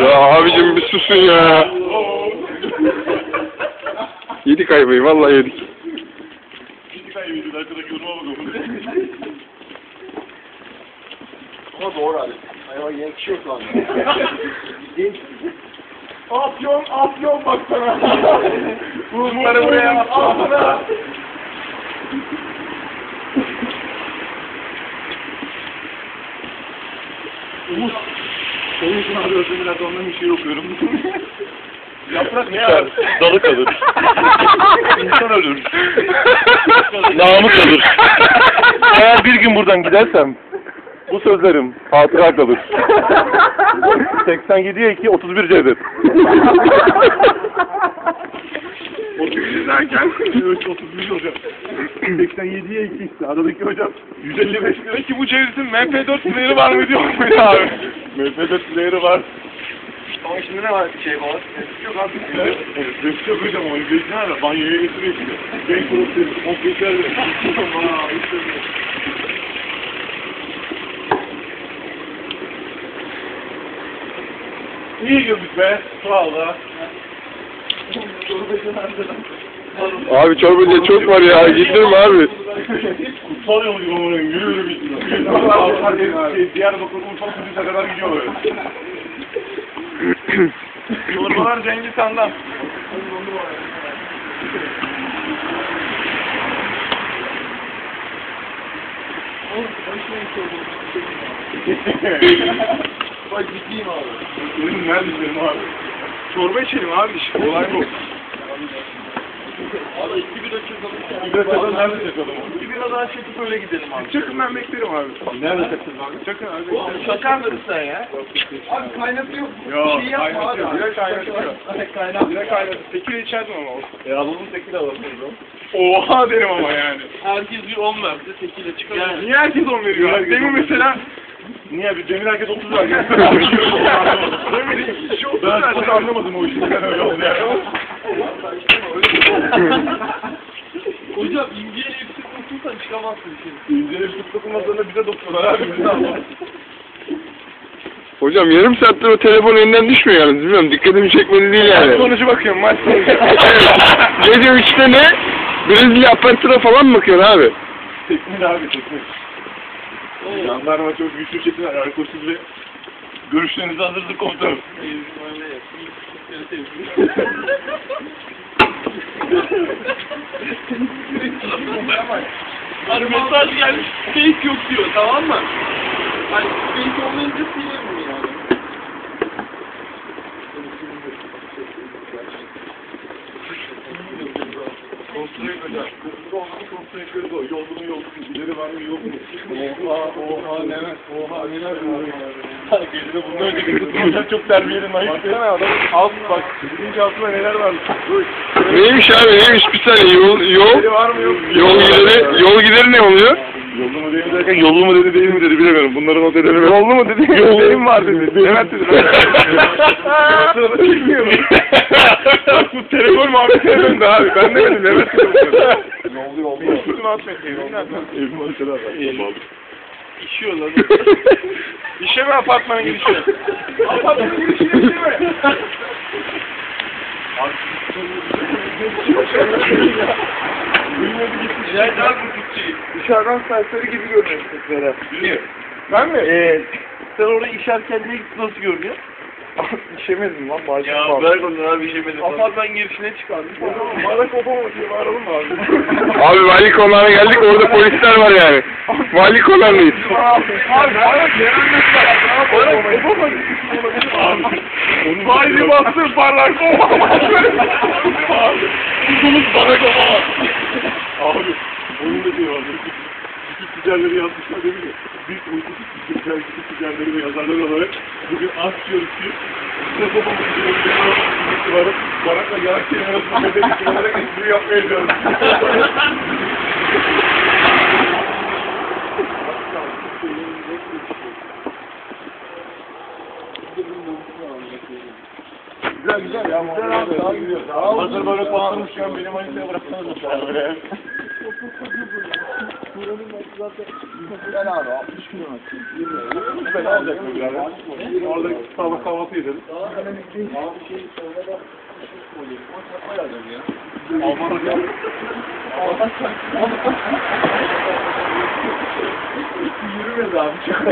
Ya abicim bir susun ya. Yedik ayvayı vallahi yedik. Ama doğru abi. Hayvan yakışıyor şu anda. Afyon, afyon bak sana. Bunları buraya yapsana. Umut. Senin için abi Özdemir'de ondan bir şey okuyorum. Yaprak ne ya? Dalı kalır. İnsan ölür. Namı kalır. Eğer bir gün buradan gidersem bu sözlerim hatıra kalır. 87'ye 2 31 Cevdet. 31 derken 31 hocam. 87'ye 2 işte. Aradaki hocam 155 lira ki bu cevizin MP4 player'ı var mı diyor mu abi? MP4 player'ı var. Ama şimdi ne var şey var? Yok abi. Evet, evet, yok hocam o yüzden nerede? Banyoya getiriyor şimdi. Ben kuruttum, kompresör de. Aa, işte. İyi girdik be. Sağ ol Abi çorbacıya çok var ya. Gittim abi. Kutsal yolu gibi onu yürü yürü bitmiyor. Şey, Diyarbakır, Urfa, Kudüs'e kadar gidiyor böyle. Çorbalar Cengiz Han'dan. Bak gideyim abi. Benim nerede benim abi? Çorba içelim abi işte. Olay bu. Abi iki bir açız Bir de kadın nerede çakalım? İki bira daha çekip öyle gidelim abi. Çakın ben beklerim abi. Nerede çakın abi? Çakın abi. Oğlum şakar mısın sen ya? Abi kaynatıyor. Yo, Bir şey kaynatıyor. Direkt kaynatıyor. Kaynatıyor. Direkt kaynatıyor. Tekil içerdim ama. E alalım tekil alalım. Oha derim ama yani. Herkes bir 10 verdi tekile çıkar. Niye herkes 10 veriyor? abi? Demin mesela Niye bir Demir herkes 30 verdi. İki kişi 30 verdi. Ben anlamadım o işi. Öyle oldu yani. Hocam ince elbise tutursan çıkamazsın şimdi. İnce bir tutukluğundan sonra bize doktorlar abi. Hocam yarım saattir o telefon elinden düşmüyor yalnız. Bilmiyorum dikkatimi çekmedi değil Maç yani. sonucu bakıyorum maç sonucu. Gece 3'te ne? Brezilya Apertura falan mı bakıyorsun abi? Teknik abi teknik. Jandarma çok güçlü çetinler. Alkolsüz ve görüşlerinizi hazırdır komutanım. Hani mesaj gelmiş fake yok diyor tamam mı? Hani fake olmayınca silerim yani. Kontrol hocam. Kontrol o. Yoldu mu yoldu mu? İleri var mı yok mu? Oha oha neler. Oha neler var. Geride bundan önce bir hocam çok terbiyeli naif. Baksana adam. Alt bak. Birinci altında neler var. Neymiş abi neymiş bir saniye yol yol İleri var mı yok mu? yol gideri yol gideri ne oluyor? Yollu mu değil mi derken yollu mu dedi değil mi dedi bilemiyorum. Bunların o dedeleri Yollu mu dedi. Yollu. Benim var dedi. Evet dedi. Ben sırada çekmiyorum. Bak bu telefon muhabbetine döndü abi. Ben demedim evet dedim. Yollu yollu. Üstüne atmayın. Evin nereden? Evim aşağıda. İşiyor lan. İşe mi apartmanın girişi? Apartmanın girişi işe mi? Duymadı gitti. Nereden bu gideceği? Dışarıdan serseri gibi görünüyor seslere. Ben mi? Eee sen orada işerken ne nasıl görünüyor? İşemedim lan bağcım Ya bırak onu abi işemedim. Apartman girişine çıkardım. O zaman bana kopama diye bağıralım mı abi? Abi vali konağına geldik orada polisler var yani. Vali konağındayız. Abi bana gelenmek var. Bana kopama gitmiş olabilir abi. Vali bastır parlar kopama bastır. Abi. Kuzumuz bana kopama. Abi. Onun da diyor. Küçük tüccarları yazmışlar değil mi? Biz uykusuz tüccar, küçük tüccarları ve yazarlar olarak bugün az diyoruz ki size kopamız diyoruz. Bir varıp barakla yarak kelime arasında bedel için olarak espri yapmaya diyoruz. Güzel güzel ya. Güzel abi. Daha gidiyor. Hazır böyle patlamışken benim manitaya bıraksanız böyle. Ben abi 60 kilometre. Ben alacak mı birader? Orada sabah kahvaltı edelim. Alman hocam. Yürümedi abi çok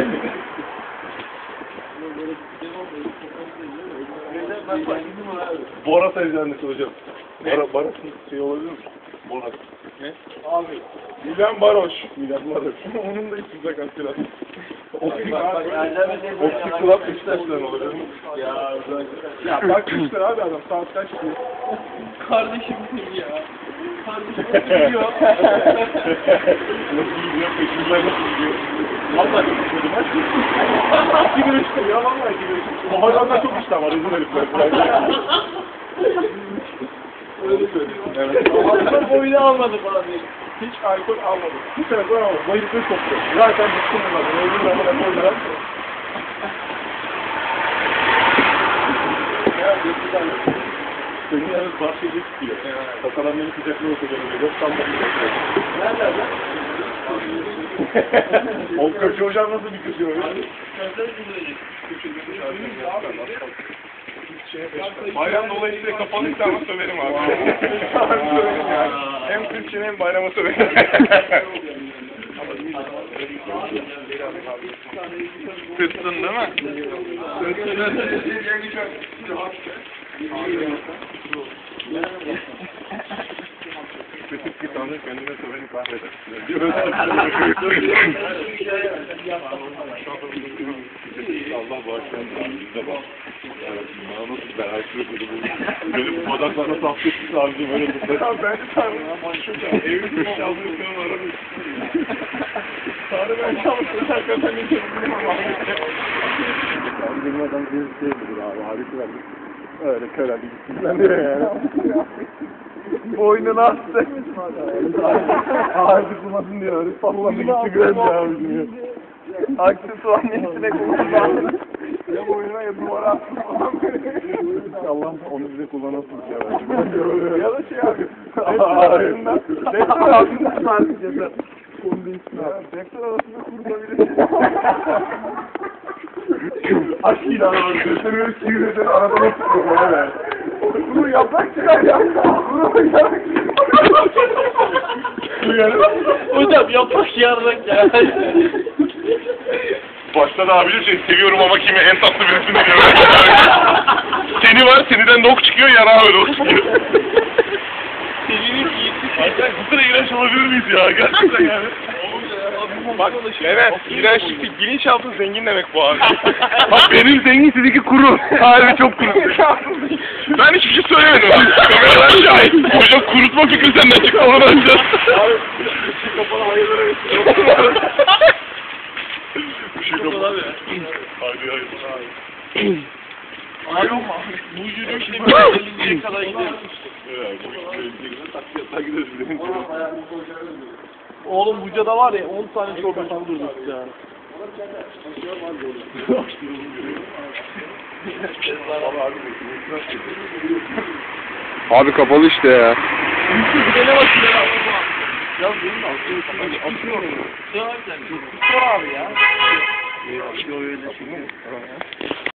Borat eczanesi hocam. Borat, Borat şey olabilir mi? Borat. Ne? Abi. Milan Baroş. Milan Baroş. Onun da ismi sakat biraz. Optik Club Beşiktaş'tan mi? Ya, ya bak işte abi adam saat kaç diyor. Kardeşim ya. Kardeşim gidiyor. nasıl gidiyor? Peşinden nasıl gidiyor? Valla istedim. İki gün içtim ya valla iki. O hayvanlar çok iştah var. Uzun herifler. Öyle söyleyeyim. Evet. Alkol boyunu almadı falan diye. Hiç alkol almadım. Sene sonra almadım. Bayılıkları topluyor. Zaten bıktım bunlardan. Öldüm ben bana koydular. Senin yanın bahçede tutuyor. Kasadan beni sıcaklığı okuyor. Yok sanma. Nerede O köşe hocam nasıl bir köşe hocam? Bayram dolayısıyla kapalıysa ama söverim abi. Hem Türkçe'nin hem bayrama söverim. Tırsın değil mi? Bir tanrı kendine söveni kahreder. Allah bağışlasın abi bizde bak. Evet, bana nasıl ben aykırı bu. Benim badaklar nasıl affetmiş abicim öyle bir Ya ben de tanrım. Evin bir çaldığı falan aramış. Tanrı ben çalmışım. Hakikaten çalmışım ama. Abi benim adam bir şey bilir abi. Harika verdik. Öyle kör hadi gitsin. Ben de yani. Boynunu astı. Ağzı kumasın diye öyle salladı gitti güvenli abicim ya. Aksesuar niyetine kullandı. Ya boynuna ya duvara attı falan Allah onu bize kullanasın ya. ya da şey abi. Ağzından. Dektör ağzından sadece yeter. Onu değilsin abi. Dektör arasında kurulabilir. Aşk ilanı var. Götürüyor sivri arada nasıl tutuyor Bunu yaprak çıkar ya. Bunu yaprak. Hocam yaprak yarrak ya. Başta da abi şey seviyorum ama kimi en tatlı birisini diyor. Seni var, seniden de ok çıkıyor, yara öyle çıkıyor. Senin iyisi Arkadaş bu kadar iğrenç olabilir miyiz ya? Gerçekten yani. Bak Levent, iğrençlik bilinçaltı zengin demek bu abi. Bak benim zengin sizinki kuru. Harbi çok kuru. ben hiçbir şey söylemedim. Kameralar şahit. Hocam kurutma fikri senden çıktı onu açacağız. Abi, şu kapalı hayırlara Şu kapalı. Haydi haydi. Abi bu yürüyüşle bir elliye kadar gideriz. Evet, bu işte taksi yatağa gideriz. Oğlum Buca'da var ya 10 tane çorba durduk ya. Abi kapalı işte ya. Gidene bak ya. Ya benim aklım atıyor. Sor abi ya.